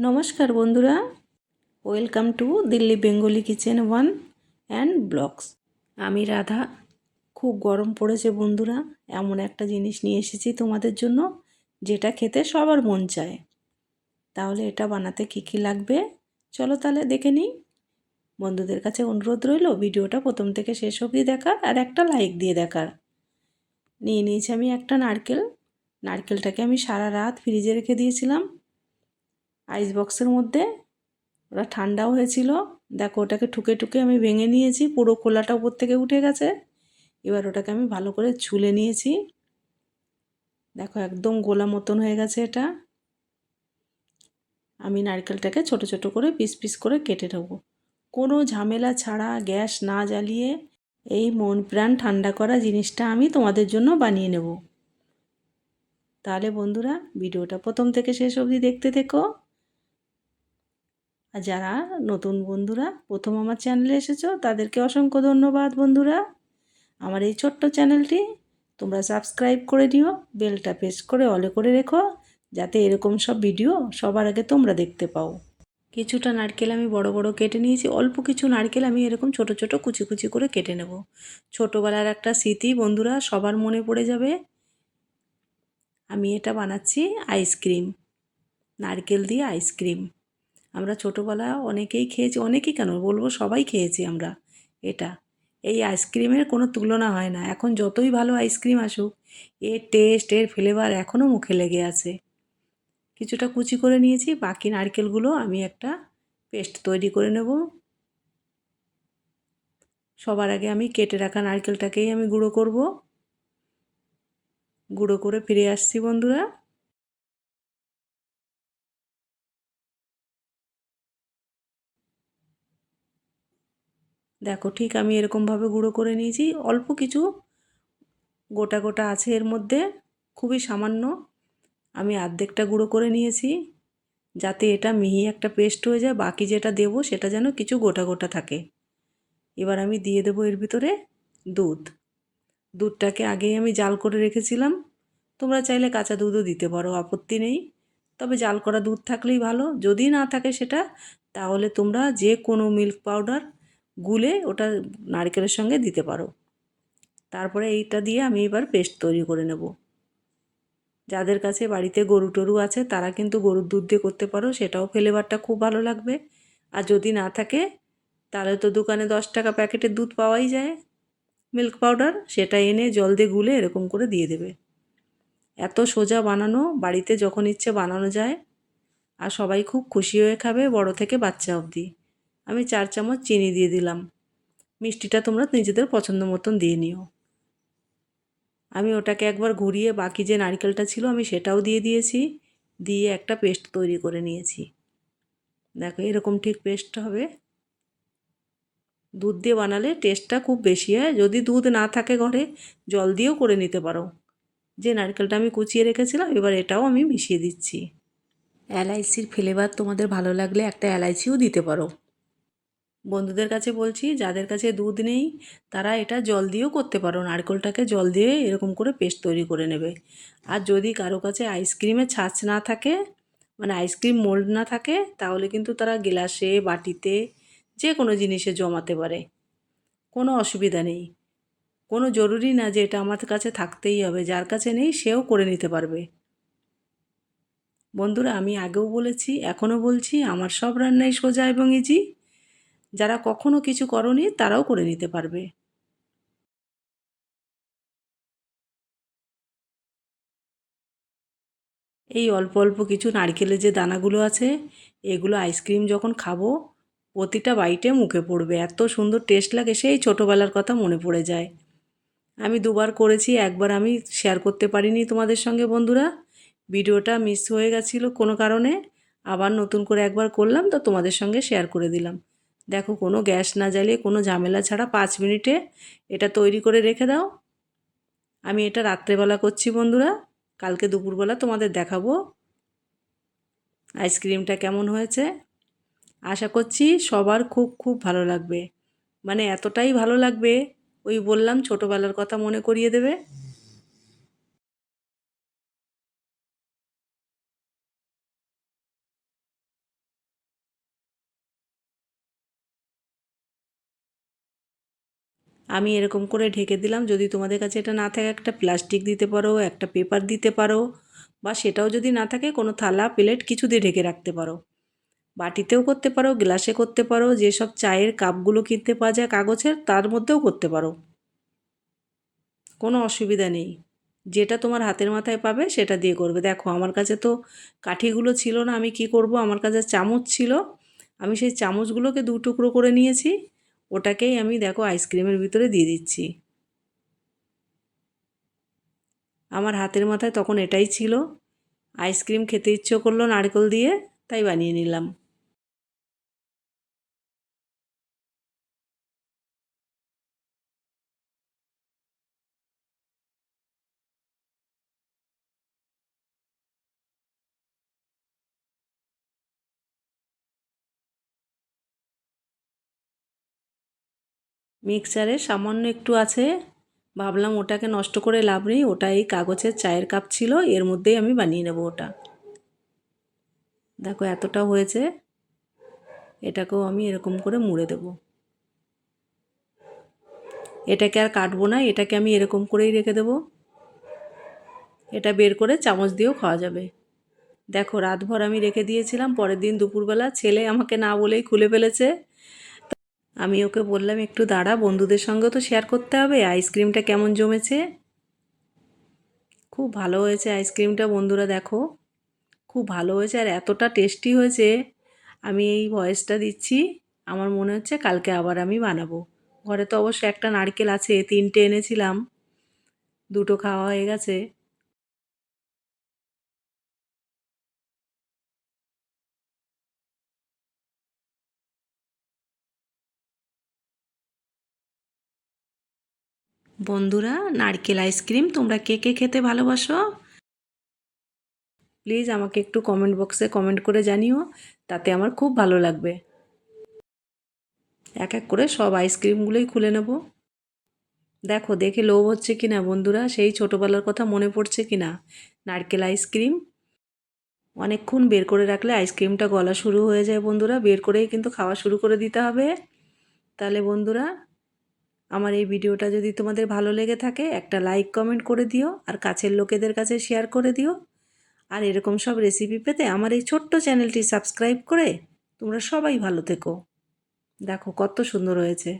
নমস্কার বন্ধুরা। Welcome to Delhi Bengali kitchen one and blogs আমি রাধা। খুব গরম পড়েছে বন্ধুরা। এমন একটা জিনিস নিয়ে এসেছি তোমাদের জন্য, যেটা খেতে সবার মন চায়। তাহলে এটা বানাতে কী কী লাগবে? চলো তাহলে দেখে নিই। বন্ধুদের কাছে অনুরোধ রইল, ভিডিওটা প্রথম থেকে শেষ অবধি দেখার আর একটা লাইক দিয়ে দেখার। নিয়ে নিয়েছি আমি একটা নারকেল। নারকেলটাকে আমি সারা রাত ফ্রিজে রেখে দিয়েছিলাম। আইস বক্সের মধ্যে। ওরা ঠান্ডাও হয়েছিল। দেখো, ওটাকে ঠুকে ঠুকে আমি ভেঙে নিয়েছি। পুরো খোলাটা উপর থেকে উঠে গেছে। এবার ওটাকে আমি ভালো করে ছুলে নিয়েছি। দেখো, একদম গোলা মতন হয়ে গেছে এটা। আমি নারকেলটাকে ছোট ছোট করে পিস পিস করে কেটে নেব। কোনো ঝামেলা ছাড়া, গ্যাস না জ্বালিয়ে এই মন প্রাণ ঠান্ডা করা জিনিসটা আমি তোমাদের জন্য বানিয়ে নেব। তাহলে বন্ধুরা, ভিডিওটা প্রথম থেকে শেষ অবধি দেখতে থেকো। আর যারা নতুন বন্ধুরা, প্রথম আমার চ্যানেলে এসেছ, তাদেরকে অসংখ্য ধন্যবাদ বন্ধুরা। আমার এই ছোট্ট চ্যানেলটি তোমরা সাবস্ক্রাইব করে দিও বেলটা প্রেস করে অলে করে রেখো, যাতে এরকম সব ভিডিও সবার আগে তোমরা দেখতে পাও। কিছুটা নারকেল আমি বড় বড় কেটে নিয়েছি, অল্প কিছু নারকেল আমি এরকম ছোট ছোট কুচি কুচি করে কেটে নেব। ছোটোবেলার একটা স্মৃতি বন্ধুরা, সবার মনে পড়ে যাবে। আমি এটা বানাচ্ছি আইসক্রিম, নারকেল দিয়ে আইসক্রিম। আমরা ছোটোবেলা অনেকেই খেয়েছি, অনেকেই কেন বলব সবাই খেয়েছি আমরা এটা। এই আইসক্রিমের কোনো তুলনা হয় না। এখন যতই ভালো আইসক্রিম আসুক, এর টেস্ট এর ফ্লেভার এখনও মুখে লেগে আছে। কিছুটা কুচি করে নিয়েছি, বাকি নারকেলগুলো আমি একটা পেস্ট তৈরি করে নেব। সবার আগে আমি কেটে রাখা নারকেলটাকেই আমি গুঁড়ো করব। গুঁড়ো করে ফিরে আসছি বন্ধুরা। দেখো ঠিক আমি এরকমভাবে গুঁড়ো করে নিয়েছি। অল্প কিছু গোটা গোটা আছে এর মধ্যে, খুবই সামান্য। আমি আর্ধেকটা গুঁড়ো করে নিয়েছি যাতে এটা মিহি একটা পেস্ট হয়ে যায়, বাকি যেটা দেব সেটা যেন কিছু গোটা গোটা থাকে। এবার আমি দিয়ে দেবো এর ভিতরে দুধ। দুধটাকে আগেই আমি জাল করে রেখেছিলাম। তোমরা চাইলে কাঁচা দুধও দিতে পারো, আপত্তি নেই। তবে জাল করা দুধ থাকলেই ভালো। যদি না থাকে সেটা, তাহলে তোমরা যে কোনো মিল্ক পাউডার গুলে ওটা নারকেলের সঙ্গে দিতে পারো। তারপরে এইটা দিয়ে আমি এবার পেস্ট তৈরি করে নেব। যাদের কাছে বাড়িতে গরু টরু আছে, তারা কিন্তু গরুর দুধ দিয়ে করতে পারো, সেটাও ফ্লেভারটা খুব ভালো লাগবে। আর যদি না থাকে, তাহলে তো দোকানে দশ টাকা প্যাকেটের দুধ পাওয়াই যায়। মিল্ক পাউডার, সেটা এনে জল দিয়ে গুলে এরকম করে দিয়ে দেবে। এত সোজা বানানো, বাড়িতে যখন ইচ্ছে বানানো যায়, আর সবাই খুব খুশি হয়ে খাবে, বড় থেকে বাচ্চা অবধি। আমি চার চামচ চিনি দিয়ে দিলাম। মিষ্টিটা তোমরা নিজেদের পছন্দ মতন দিয়ে নিও। আমি ওটাকে একবার ঘুরিয়ে বাকি যে নারকেলটা ছিল আমি সেটাও দিয়ে দিয়েছি। দিয়ে একটা পেস্ট তৈরি করে নিয়েছি। দেখো এরকম ঠিক পেস্ট হবে। দুধ দিয়ে বানালে টেস্টটা খুব বেশি হয়। যদি দুধ না থাকে ঘরে, জল দিয়েও করে নিতে পারো। যে নারকেলটা আমি কুচিয়ে রেখেছিলাম, এবার এটাও আমি মিশিয়ে দিচ্ছি। এলাইচির ফ্লেভার তোমাদের ভালো লাগলে একটা এলাইচিও দিতে পারো। বন্ধুদের কাছে বলছি, যাদের কাছে দুধ নেই, তারা এটা জল দিয়েও করতে পারো। নারকেলটাকে জল দিয়ে এরকম করে পেস্ট তৈরি করে নেবে। আর যদি কারও কাছে আইসক্রিমের ছাঁচ না থাকে মানে আইসক্রিম মোল্ড না থাকে, তাহলে কিন্তু তারা গ্লাসে, বাটিতে যে কোনো জিনিসে জমাতে পারে। কোনো অসুবিধা নেই। কোনো জরুরি না যে এটা আমার কাছে থাকতেই হবে। যার কাছে নেই, সেও করে নিতে পারবে। বন্ধুরা, আমি আগেও বলেছি, এখনও বলছি, আমার সব রান্নাই সোজা এবং ইজি যারা কখনো কিছু করনি, তারাও করে নিতে পারবে। এই অল্প অল্প কিছু নারকেলের যে দানাগুলো আছে, এগুলো আইসক্রিম যখন খাব, প্রতিটা বাইটে মুখে পড়বে। এত সুন্দর টেস্ট লাগে, সেই ছোটোবেলার কথা মনে পড়ে যায়। আমি দুবার করেছি, একবার আমি শেয়ার করতে পারিনি তোমাদের সঙ্গে, বন্ধুরা। ভিডিওটা মিস হয়ে গেছিল কোনো কারণে। আবার নতুন করে একবার করলাম, তো তোমাদের সঙ্গে শেয়ার করে দিলাম। দেখো কোনো গ্যাস না জ্বালিয়ে কোনো ঝামেলা ছাড়া পাঁচ মিনিটে এটা তৈরি করে রেখে দাও। আমি এটা রাত্রেবেলা করছি বন্ধুরা, কালকে দুপুরবেলা তোমাদের দেখাবো। আইসক্রিমটা কেমন হয়েছে? আশা করছি সবার খুব খুব ভালো লাগবে। মানে এতটাই ভালো লাগবে, ওই বললাম ছোটোবেলার কথা মনে করিয়ে দেবে। আমি এরকম করে ঢেকে দিলাম। যদি তোমাদের কাছে এটা না থাকে, একটা প্লাস্টিক দিতে পারো, একটা পেপার দিতে পারো, বা সেটাও যদি না থাকে, কোনো থালা, প্লেট কিছু দিয়ে ঢেকে রাখতে পারো। বাটিতেও করতে পারো, গ্লাসে করতে পারো, যেসব চায়ের কাপগুলো কিনতে পাওয়া যায় কাগজের, তার মধ্যেও করতে পারো। কোনো অসুবিধা নেই। যেটা তোমার হাতের মাথায় পাবে, সেটা দিয়ে করবে। দেখো, আমার কাছে তো কাঠিগুলো ছিল না, আমি কি করব? আমার কাছে চামচ ছিল। আমি সেই চামচগুলোকে দু টুকরো করে নিয়েছি। ওটাকেই আমি দেখো আইসক্রিমের ভিতরে দিয়ে দিচ্ছি। আমার হাতের মাথায় তখন এটাই ছিল। আইসক্রিম খেতে ইচ্ছে করল নারকেল দিয়ে, তাই বানিয়ে নিলাম। মিক্সারে সামান্য একটু আছে। ভাবলাম ওটাকে নষ্ট করে লাভ নেই, ওটা এই কাগজের চায়ের কাপ ছিল, এর মধ্যেই আমি বানিয়ে নেব ওটা। দেখো এতটা হয়েছে, এটাকেও আমি এরকম করে মুড়ে দেব। এটাকে আর কাটবো না, এটাকে আমি এরকম করেই রেখে দেব। এটা বের করে চামচ দিয়েও খাওয়া যাবে। দেখো রাতভর আমি রেখে দিয়েছিলাম, পরের দিন দুপুরবেলা ছেলে আমাকে না বলেই খুলে ফেলেছে। আমি ওকে বললাম, একটু দাঁড়া, বন্ধুদের সঙ্গে তো শেয়ার করতে হবে। আইসক্রিমটা কেমন জমেছে? খুব ভালো হয়েছে আইসক্রিমটা বন্ধুরা দেখো। খুব ভালো হয়েছে আর এতটা টেস্টি হয়েছে। আমি এই ভয়েসটা দিচ্ছি। আমার মনে হচ্ছে কালকে আবার আমি বানাবো। ঘরে তো অবশ্য একটা নারকেল আছে, তিনটে এনেছিলাম। দুটো খাওয়া হয়ে গেছে। বন্ধুরা, নারকেল আইসক্রিম তোমরা কে কে খেতে ভালোবাসো? প্লিজ আমাকে একটু কমেন্ট বক্সে কমেন্ট করে জানিও, তাতে আমার খুব ভালো লাগবে। এক এক করে সব আইসক্রিমগুলোই খুলে নেব। দেখো, দেখে লোভ হচ্ছে কি না বন্ধুরা? সেই ছোটোবেলার কথা মনে পড়ছে কি না নারকেল আইসক্রিম অনেকক্ষণ বের করে রাখলে আইসক্রিমটা গলা শুরু হয়ে যায় বন্ধুরা। বের করেই কিন্তু খাওয়া শুরু করে দিতে হবে। তাহলে বন্ধুরা আমার এই ভিডিওটা যদি তোমাদের ভালো লেগে থাকে, একটা লাইক কমেন্ট করে দিও আর কাছের লোকেদের কাছে শেয়ার করে দিও। আর এরকম সব রেসিপি পেতে আমার এই ছোট্ট চ্যানেলটি সাবস্ক্রাইব করে তোমরা সবাই ভালো থেকো। দেখো কত সুন্দর হয়েছে।